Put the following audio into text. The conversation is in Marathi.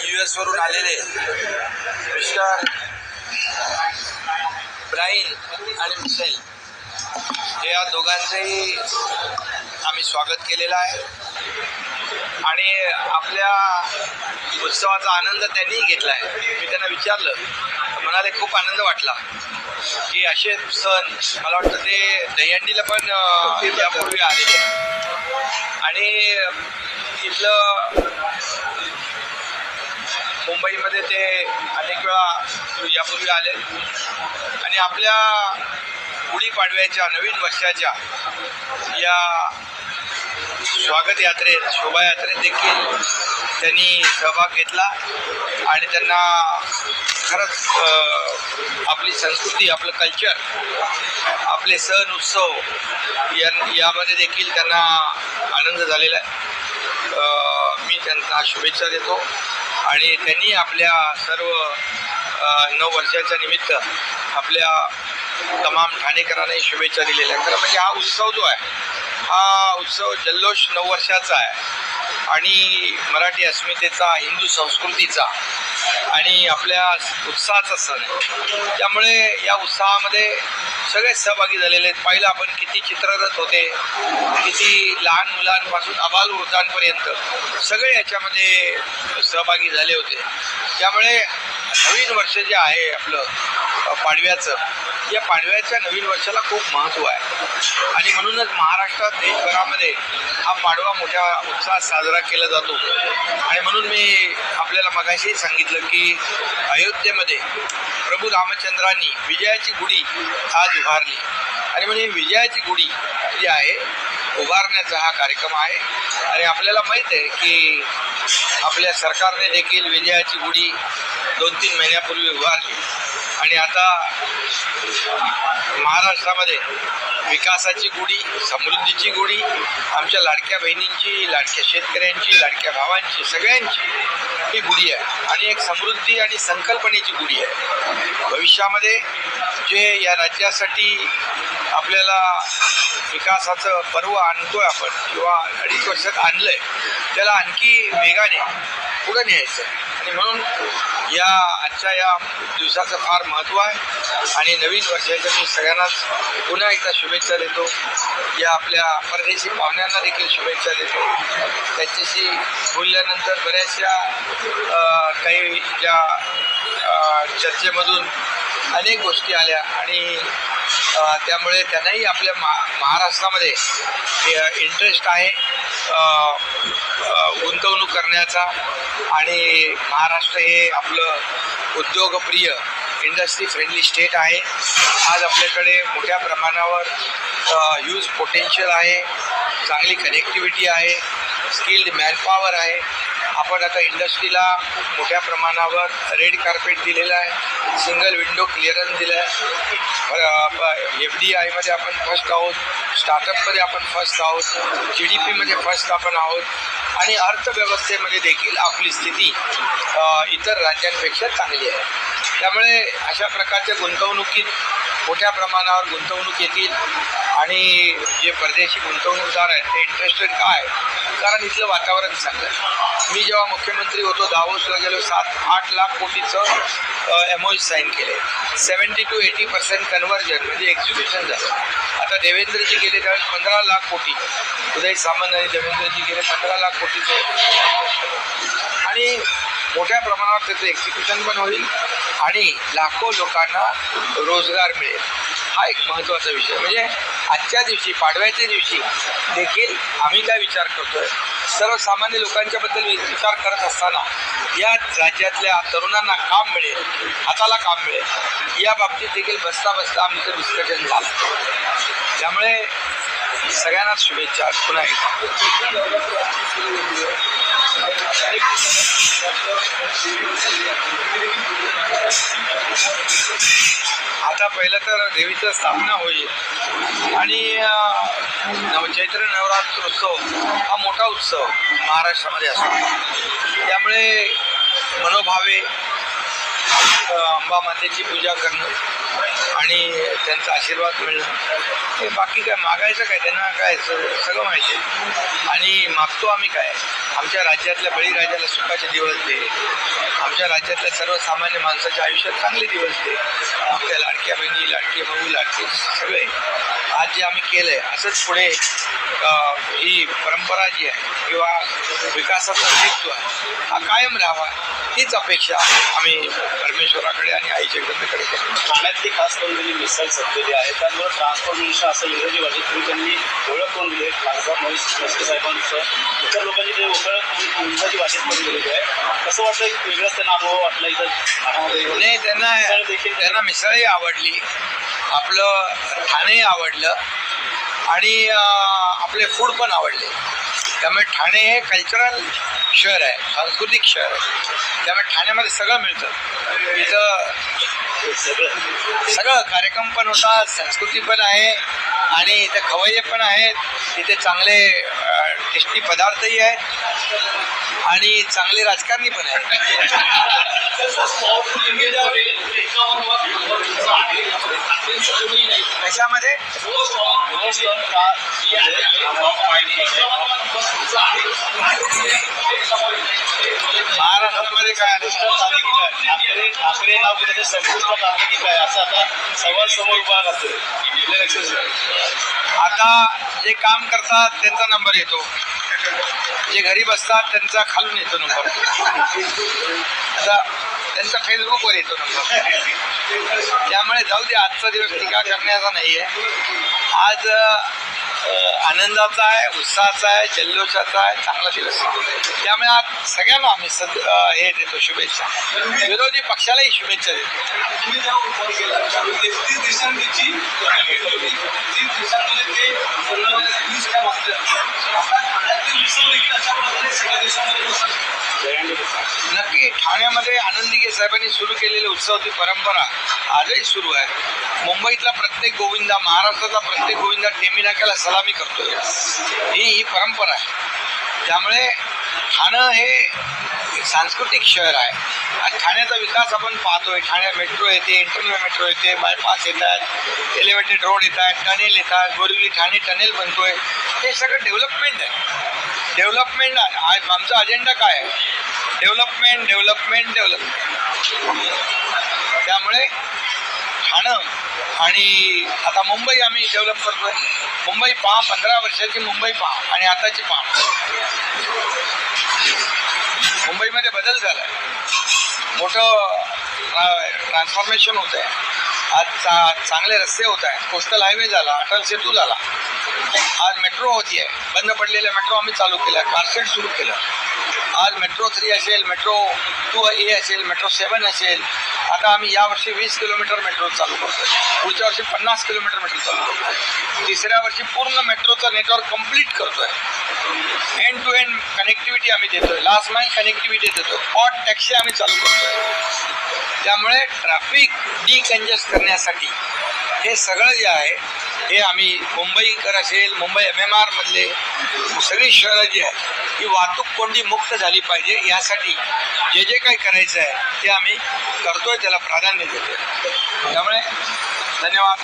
यू एसवरून आलेले मिस्टर ब्राईन आणि मिसेल या दोघांचंही आम्ही स्वागत केलेलं आहे. आणि आपल्या उत्सवाचा आनंद त्यांनीही घेतला आहे. मी त्यांना विचारलं म्हणाले खूप आनंद वाटला. की असे सण मला वाटतं ते दहीहंडीला पण यापूर्वी आलेले आणि इथलं मुंबईमध्ये ते अनेक वेळा यापूर्वी आले. आणि आपल्या गुढीपाडव्याच्या नवीन वर्षाच्या या स्वागत यात्रेत शोभायात्रेत देखील त्यांनी सहभाग घेतला आणि त्यांना खरंच आपली संस्कृती आपलं कल्चर आपले सण उत्सव या यामध्ये देखील त्यांना आनंद झालेला आहे. मी त्यांना शुभेच्छा देतो. आणि त्यांनी आपल्या सर्व नऊ वर्षाच्या निमित्त आपल्या तमाम ठाणेकरांनाही शुभेच्छा दिलेल्या आहेत. खरं म्हणजे हा उत्सव जो आहे हा उत्सव जल्लोष नऊ वर्षाचा आहे. आणि मराठी अस्मितेचा हिंदू संस्कृतीचा आणि आपल्या उत्साहाचा सण आहे. त्यामुळे या उत्साहामध्ये सगळे सहभागी झालेले आहेत. पाहिलं आपण किती चित्ररथ होते किती लहान मुलांपासून अबाल वृद्धांपर्यंत सगळे याच्यामध्ये सहभागी झाले होते. त्यामुळे नवीन वर्ष जे आहे आपलं पाडव्याचं. या पाडव्याच्या नवीन वर्षाला खूप महत्त्व आहे. आणि म्हणूनच महाराष्ट्रात देशभरामध्ये हा पाडवा मोठ्या उत्साहात साजरा केला जातो. आणि म्हणून मी आपल्याला मगाशी सांगितलं की अयोध्येमध्ये प्रभू रामचंद्रांनी विजयाची गुढी आज उभारली. आणि म्हणजे विजयाची गुढी जी आहे उभारण्याचा हा कार्यक्रम आहे. आणि आपल्याला माहीत आहे की आपल्या सरकारने देखील विजयाची गुढी दोन तीन महिन्यापूर्वी उभारली. आणि आता महाराष्ट्रामध्ये विकासाची गुढी समृद्धीची गुढी आमच्या लाडक्या बहिणींची लाडक्या शेतकऱ्यांची लाडक्या भावांची सगळ्यांची ही गुढी आहे. आणि एक समृद्धी आणि संकल्पनेची गुढी आहे. भविष्यामध्ये जे या राज्यासाठी आपल्याला विकासाचं पर्व आणतोय आपण किंवा अडीच वर्षात आणलंय त्याला आणखी वेगाने पुढं न्यायचं आहे. आणि म्हणून या आजच्या या दिवसाचं फार महत्त्व आहे. आणि नवीन वर्षाच्या मी सगळ्यांनाच पुन्हा एकदा शुभेच्छा देतो. या आपल्या परदेशी पाहुण्यांना देखील शुभेच्छा देतो. त्यांच्याशी बोलल्यानंतर बऱ्याचशा काही ज्या चर्चेमधून अनेक गोष्टी आल्या. आणि त्यामुळे त्यांनाही आपल्या मा महाराष्ट्रामध्ये इंटरेस्ट आहे. गुंतवणूक करण्याचा आणि महाराष्ट्र हे आपलं उद्योगप्रिय इंडस्ट्री फ्रेंडली स्टेट आहे. आज आपल्याकडे मोठ्या प्रमाणावर ह्यूज पोटेन्शियल आहे. चांगली कनेक्टिव्हिटी आहे. स्किल्ड मॅनपॉवर आहे. आपण आता इंडस्ट्रीला मोठ्या प्रमाणावर रेड कार्पेट दिलेलं आहे. सिंगल विंडो क्लिअरन्स दिलं आहे. एफ डी आयमध्ये आपण फर्स्ट आहोत. स्टार्टअपमध्ये आपण फर्स्ट आहोत. जी डी पीमध्ये फर्स्ट आपण आहोत. आणि अर्थव्यवस्थेमध्ये देखील आपली स्थिती इतर राज्यांपेक्षा चांगली आहे. त्यामुळे अशा प्रकारच्या गुंतवणुकीत मोठ्या प्रमाणावर गुंतवणूक येतील. आणि जे परदेशी गुंतवणूकदार आहेत ते इंटरेस्टेड काय? कारण इथलं वातावरण चांगलं आहे. मी जेव्हा मुख्यमंत्री होतो दावोसला गेलो सात आठ लाख कोटीचं एम साईन केले seventy two eighty percent conversion म्हणजे एक्झिक्युशन झालं. आता देवेंद्रजी गेले त्यावेळेस पंधरा लाख कोटी. उदय सामंत आणि देवेंद्रजी गेले पंधरा लाख कोटीचे. आणि मोठ्या प्रमाणावर त्याचं एक्झिक्युशन पण होईल आणि लाखो लोकांना रोजगार मिळेल. हा एक महत्त्वाचा विषय. म्हणजे आजच्या दिवशी पाडव्याच्या दिवशी देखील आम्ही काय विचार करतोय? सर्वसामान्य लोकांच्याबद्दल विचार करत असताना या राज्यातल्या तरुणांना काम मिळेल हाताला काम मिळेल. या बाबतीत देखील बसता बसता आमचं डिस्कशन झालं. त्यामुळे सगळ्यांनाच शुभेच्छा. पुन्हा एकदा. आता पहिलं तर देवीचं स्थापना होईल. आणि नव चैत्र नवरात्रोत्सव हा मोठा उत्सव महाराष्ट्रामध्ये असतो. त्यामुळे मनोभावे अंबामातेची अंबा मातेची पूजा करणं आणि त्यांचा आशीर्वाद मिळणं हे बाकी काय मागायचं काय? त्यांना काय सगळं माहिती आहे. आणि मागतो आम्ही काय? आमच्या राज्यातल्या बळीराजाला सुखाचे दिवस दे. आमच्या राज्यातल्या सर्वसामान्य माणसाच्या आयुष्यात चांगले दिवस दे. आपल्या लाडक्या बहिणी लाडके भाऊ लाडके सगळे. आज जे आम्ही केलं आहे असंच पुढे ही परंपरा जी आहे किंवा विकासाचा हेतू आहे हा कायम राहावा हीच अपेक्षा आम्ही परमेश्वराकडे आणि आई जगदंबेकडे करतो. ठाण्यातली खास करून त्यांनी मिसळ सत्तेली आहे त्यामुळे ट्रान्सफॉर्मेशन असं इंग्रजी भाषेत तुम्ही त्यांनी ओळख करून दिली आहे. खासदार मोहित साहेबांचं. इतर लोकांची ते भाषेत आहे. कसं वाटतं एक वेगळाच त्यांना अनुभव वाटला इथं? ठाण्यामध्ये नाही त्यांना मिसळ देखील त्यांना मिसळही आवडली. आपलं ठाणेही आवडलं. आणि अं, आपले फूड पण आवडले. त्यामुळे ठाणे हे कल्चरल शहर आहे सांस्कृतिक शहर आहे. त्यामुळे ठाण्यामध्ये सगळं मिळतं. इथं सगळं. सगळं कार्यक्रम पण होतात संस्कृती पण आहे. आणि इथे खवय्ये पण आहेत. इथे चांगले टेस्टी पदार्थही आहेत. आणि चांगले राजकारणी पण आहेत. कशामध्ये महाराष्ट्रामध्ये काय आलं? ठाकरे ठाकरे संपूर्ण कामगिरी काय असं आता सवाल समोर उभा राहतो आता जे काम करतात त्यांचा नंबर येतो. जे घरी बसतात त्यांचा खालून येतो नंबर. आता त्यांचा फेसबुकवर येतो नंबर. त्यामुळे जाऊ दे आजचा दिवस टीका करण्याचा नाही आहे आज आनंदाचा आहे उत्साहाचा आहे जल्लोषाचा आहे चांगला दिवस आहे. त्यामुळे आज सगळ्यांना आम्ही सद हे देतो शुभेच्छा. विरोधी पक्षालाही शुभेच्छा देतो. नक्की ठाण्यामध्ये आनंदीगे साहेबांनी सुरू केलेली उत्सवाची परंपरा आजही सुरू आहे. मुंबईतला प्रत्येक गोविंदा महाराष्ट्रातला प्रत्येक गोविंदा टेमी नाक्याला सलामी करतो ही ही परंपरा आहे. त्यामुळे ठाणं हे सांस्कृतिक शहर आहे. आणि ठाण्याचा विकास आपण पाहतोय. ठाण्यात मेट्रो येते इंटरनल मेट्रो येते बायपास येत आहेत एलिव्हेटेड रोड येत आहेत टनेल येतात बोरिवली ठाणे टनेल बनतोय. हे सगळं डेव्हलपमेंट आहे. डेव्हलपमेंट आज आमचा अजेंडा काय आहे? डेव्हलपमेंट डेव्हलपमेंट डेव्हलपमेंट त्यामुळे ठाणं आणि आता मुंबई आम्ही डेव्हलप करतोय. मुंबई पहा पंधरा वर्षाची मुंबई पहा आणि आताची पहा. मुंबईमध्ये बदल झाला आहे मोठं ट्रान्सफॉर्मेशन होत आहे आज चा चांगले रस्ते होत आहेत. कोस्टल हायवे झाला अटल सेतू झाला. आज मेट्रो होती आहे. बंद पडलेल्या मेट्रो आम्ही चालू केल्या. कारशेड सुरू केलं. आज मेट्रो थ्री असेल मेट्रो टू ए असेल मेट्रो सेवन असेल आता आम्ही यावर्षी वीस किलोमीटर मेट्रो चालू करतोय. पुढच्या वर्षी पन्नास किलोमीटर मेट्रो चालू करतोय. तिसऱ्या वर्षी पूर्ण मेट्रोचं नेटवर्क कंप्लीट करतोय. एंड टू एंड कनेक्टिव्हिटी आम्ही देतोय. लास्ट माईल कनेक्टिव्हिटी देतो हॉट टॅक्सी आम्ही चालू करतोय. त्यामुळे ट्रॅफिक डिकंजेस्ट करण्यासाठी हे सगळं जे आहे हे आम्ही मुंबईकर असेल मुंबई एम एम आरमधले सगळी शहरं जी आहेत ही वाहतूक कोंडी मुक्त झाली पाहिजे. यासाठी जे जे काही करायचं आहे ते आम्ही करतोय त्याला प्राधान्य देतोय. त्यामुळे धन्यवाद.